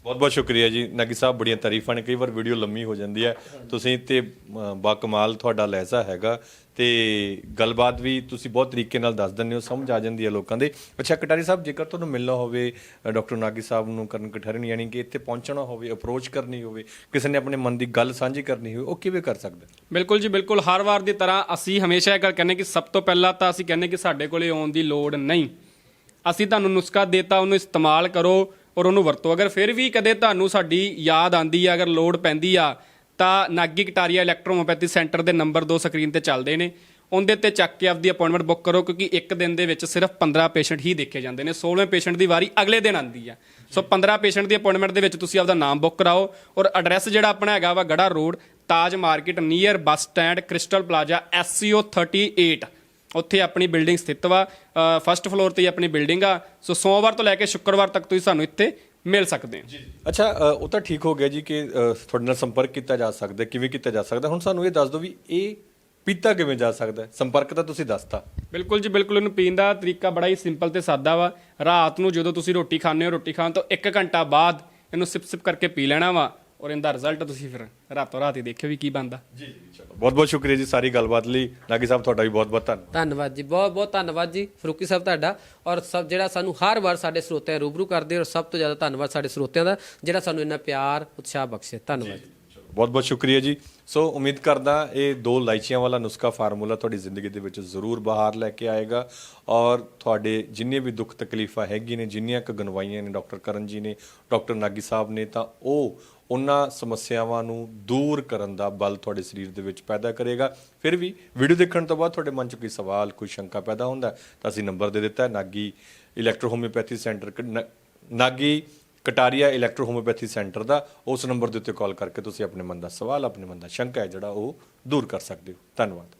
ਬਹੁਤ ਬਹੁਤ ਸ਼ੁਕਰੀਆ ਜੀ। ਨਾਗੀ ਸਾਹਿਬ, ਬੜੀਆਂ ਤਾਰੀਫਾਂ ਨੇ। ਕਈ ਵਾਰ ਵੀਡੀਓ ਲੰਮੀ ਹੋ ਜਾਂਦੀ ਹੈ। ਤੁਸੀਂ ਤੇ ਬਾ ਕਮਾਲ ਤੁਹਾਡਾ ਲਹਿਜ਼ਾ ਹੈਗਾ। ਤੇ ਗੱਲਬਾਤ ਵੀ ਤੁਸੀਂ ਬਹੁਤ ਤਰੀਕੇ ਨਾਲ ਦੱਸ ਦਿੰਦੇ ਹੋ। ਸਮਝ ਆ ਜਾਂਦੀ ਹੈ ਲੋਕਾਂ ਦੇ। ਅੱਛਾ, ਕਟਾਰੀ ਸਾਹਿਬ, ਜੇਕਰ ਤੁਹਾਨੂੰ ਮਿਲਣਾ ਹੋਵੇ ਡਾਕਟਰ ਨਾਗੀ ਸਾਹਿਬ ਨੂੰ, ਕਰਨ ਕਠਰਨ, ਯਾਨੀ ਕਿ ਇੱਥੇ ਪਹੁੰਚਣਾ ਹੋਵੇ ਅਪਰੋਚ ਕਰਨੀ ਹੋਵੇ, ਕਿਸੇ ਨੇ ਆਪਣੇ ਮਨ ਦੀ ਗੱਲ ਸਾਂਝੀ ਕਰਨੀ ਹੋਵੇ, ਉਹ ਕਿਵੇਂ ਕਰ ਸਕਦਾ? ਬਿਲਕੁਲ ਜੀ, ਬਿਲਕੁਲ। ਹਰ ਵਾਰ ਦੀ ਤਰ੍ਹਾਂ ਅਸੀਂ ਹਮੇਸ਼ਾ ਇਹ ਗੱਲ ਕਹਿੰਦੇ ਕਿ ਸਭ ਤੋਂ ਪਹਿਲਾਂ ਤਾਂ ਅਸੀਂ ਕਹਿੰਦੇ ਕਿ ਸਾਡੇ ਕੋਲੇ ਆਉਣ ਦੀ ਲੋੜ ਨਹੀਂ। ਅਸੀਂ ਤੁਹਾਨੂੰ ਨੁਸਖਾ ਦੇਤਾ, ਉਹਨੂੰ ਇਸਤੇਮਾਲ ਕਰੋ। ਔਰ ਉਹਨੂੰ ਵਰਤੋ। ਅਗਰ ਫਿਰ ਵੀ ਕਦੇ ਤੁਹਾਨੂੰ ਸਾਡੀ ਯਾਦ ਆਂਦੀ ਆ, ਅਗਰ ਲੋੜ ਪੈਂਦੀ ਆ, ਤਾਂ ਨਾਗੀ ਕਟਾਰੀਆ ਇਲੈਕਟ੍ਰੋਮੋਪੈਥੀ ਸੈਂਟਰ ਦੇ ਨੰਬਰ ਦੋ ਸਕਰੀਨ ਤੇ ਚੱਲਦੇ ਨੇ। ਉਹਦੇ ਤੇ ਚੱਕ ਕੇ ਆਪਦੀ ਅਪਾਇੰਟਮੈਂਟ ਬੁੱਕ ਕਰੋ, ਕਿਉਂਕਿ ਇੱਕ ਦਿਨ ਦੇ ਵਿੱਚ ਸਿਰਫ 15 ਪੇਸ਼ੈਂਟ ਹੀ ਦੇਖੇ ਜਾਂਦੇ ਨੇ। 16ਵੇਂ ਪੇਸ਼ੈਂਟ ਦੀ ਵਾਰੀ ਅਗਲੇ ਦਿਨ ਆਂਦੀ ਆ। ਸੋ 15 ਪੇਸ਼ੈਂਟ ਦੀ ਅਪਾਇੰਟਮੈਂਟ ਦੇ ਵਿੱਚ ਤੁਸੀਂ ਆਪਦਾ ਨਾਮ ਬੁੱਕ ਕਰਾਓ ਔਰ ਐਡਰੈਸ ਜਿਹੜਾ ਆਪਣਾ ਹੈਗਾ ਵਾ ਗੜਾ road, Taj market, near bus stand, crystal plaza SCO 38 ਉੱਥੇ ਆਪਣੀ ਬਿਲਡਿੰਗ ਸਥਿਤ ਵਾ। ਫਸਟ ਫਲੋਰ ਤੇ ਹੀ ਆਪਣੀ ਬਿਲਡਿੰਗ ਆ। ਸੋ ਸੋਮਵਾਰ ਤੋਂ ਲੈ ਕੇ ਸ਼ੁੱਕਰਵਾਰ ਤੱਕ ਤੁਸੀਂ ਸਾਨੂੰ ਇੱਥੇ ਮਿਲ ਸਕਦੇ ਹੋ। ਅੱਛਾ ਅ, ਉਹ ਤਾਂ ਠੀਕ ਹੋ ਗਿਆ ਜੀ ਕਿ ਅ, ਤੁਹਾਡੇ ਨਾਲ ਸੰਪਰਕ ਕੀਤਾ ਜਾ ਸਕਦਾ ਹੈ, ਕਿਵੇਂ ਕੀਤਾ ਜਾ ਸਕਦਾ? ਹੁਣ ਸਾਨੂੰ ਇਹ ਦੱਸ ਦਿਓ ਵੀ ਇਹ ਪੀਤਾ ਕਿਵੇਂ ਜਾ ਸਕਦਾ ਹੈ? ਸੰਪਰਕ ਤਾਂ ਤੁਸੀਂ ਦੱਸਤਾ। ਬਿਲਕੁਲ ਜੀ ਬਿਲਕੁਲ ਇਹਨੂੰ ਪੀਣ ਦਾ ਤਰੀਕਾ ਬੜਾ ਹੀ ਸਿੰਪਲ ਤੇ ਸਾਦਾ ਵਾ। ਰਾਤ ਨੂੰ ਜਦੋਂ ਤੁਸੀਂ ਰੋਟੀ ਖਾਂਦੇ ਹੋ ਰੋਟੀ ਖਾਣ ਤੋਂ 1 ਘੰਟਾ ਬਾਅਦ ਇਹਨੂੰ ਸਿਪ ਸਿਪ ਕਰਕੇ ਪੀ ਲੈਣਾ ਵਾ। ਔਰ ਇਹਦਾ ਰਿਜ਼ਲਟ ਤੁਸੀਂ ਫਿਰ ਰਾਤੋਂ ਰਾਤ ਹੀ ਦੇਖਿਓ ਵੀ ਕੀ ਬਣਦਾ। ਜੀ ਜੀ ਚਲੋ। ਬਹੁਤ ਬਹੁਤ ਸ਼ੁਕਰੀਆ ਜੀ ਸਾਰੀ ਗੱਲਬਾਤ ਲਈ। ਨਾਗੀ ਸਾਹਿਬ ਤੁਹਾਡਾ ਵੀ ਬਹੁਤ ਬਹੁਤ ਧੰਨਵਾਦ। ਧੰਨਵਾਦ ਜੀ ਬਹੁਤ ਬਹੁਤ ਧੰਨਵਾਦ ਜੀ ਫਰੂਕੀ ਸਾਹਿਬ ਤੁਹਾਡਾ। ਔਰ ਸਭ ਜਿਹੜਾ ਸਾਨੂੰ ਹਰ ਵਾਰ ਸਾਡੇ ਸਰੋਤਿਆਂ ਰੂਬਰੂ ਕਰਦੇ ਔਰ ਸਭ ਤੋਂ ਜ਼ਿਆਦਾ ਧੰਨਵਾਦ ਸਾਡੇ ਸਰੋਤਿਆਂ ਦਾ ਜਿਹੜਾ ਸਾਨੂੰ ਇੰਨਾ ਪਿਆਰ ਉਤਸ਼ਾਹ ਬਖਸ਼ੇ। ਧੰਨਵਾਦ। ਬਹੁਤ ਬਹੁਤ ਸ਼ੁਕਰੀਆ ਜੀ। ਸੋ ਉਮੀਦ ਕਰਦਾ ਇਹ ਦੋ ਲਾਈਚੀਆਂ ਵਾਲਾ ਨੁਸਖਾ ਫਾਰਮੂਲਾ ਤੁਹਾਡੀ ਜ਼ਿੰਦਗੀ ਦੇ ਵਿੱਚ ਜ਼ਰੂਰ ਬਾਹਰ ਲੈ ਕੇ ਆਏਗਾ ਔਰ ਤੁਹਾਡੇ ਜਿੰਨੇ ਵੀ ਦੁੱਖ ਤਕਲੀਫਾਂ ਹੈਗੀ ਨੇ, ਜਿੰਨੀਆਂ ਕੁ ਗਨਵਾਈਆਂ ਨੇ ਡਾਕਟਰ ਕਰਨ ਜੀ ਨੇ, ਡਾਕਟਰ ਨਾਗੀ ਸਾਹਿਬ ਨੇ, ਤਾਂ ਉਹ ਉਹਨਾਂ ਸਮੱਸਿਆਵਾਂ ਨੂੰ ਦੂਰ ਕਰਨ ਦਾ ਬਲ ਤੁਹਾਡੇ ਸਰੀਰ ਦੇ ਵਿੱਚ ਪੈਦਾ ਕਰੇਗਾ। ਫਿਰ ਵੀ ਵੀਡੀਓ ਦੇਖਣ ਤੋਂ ਬਾਅਦ ਤੁਹਾਡੇ ਮਨ 'ਚ ਕੋਈ ਸਵਾਲ, ਕੋਈ ਸ਼ੰਕਾ ਪੈਦਾ ਹੁੰਦਾ ਤਾਂ ਅਸੀਂ ਨੰਬਰ ਦੇ ਦਿੱਤਾ ਨਾਗੀ ਇਲੈਕਟ੍ਰੋਹੋਮਿਓਪੈਥੀ ਸੈਂਟਰ ਨ- Nagi Kataria electro homoeopathy centre ਦਾ, ਉਸ ਨੰਬਰ ਦੇ ਉੱਤੇ ਕਾਲ ਕਰਕੇ ਤੁਸੀਂ ਆਪਣੇ ਮਨ ਦਾ ਸਵਾਲ, ਆਪਣੇ ਮਨ ਦਾ ਸ਼ੰਕਾ ਹੈ ਜਿਹੜਾ ਉਹ ਦੂਰ ਕਰ ਸਕਦੇ ਹੋ। ਧੰਨਵਾਦ।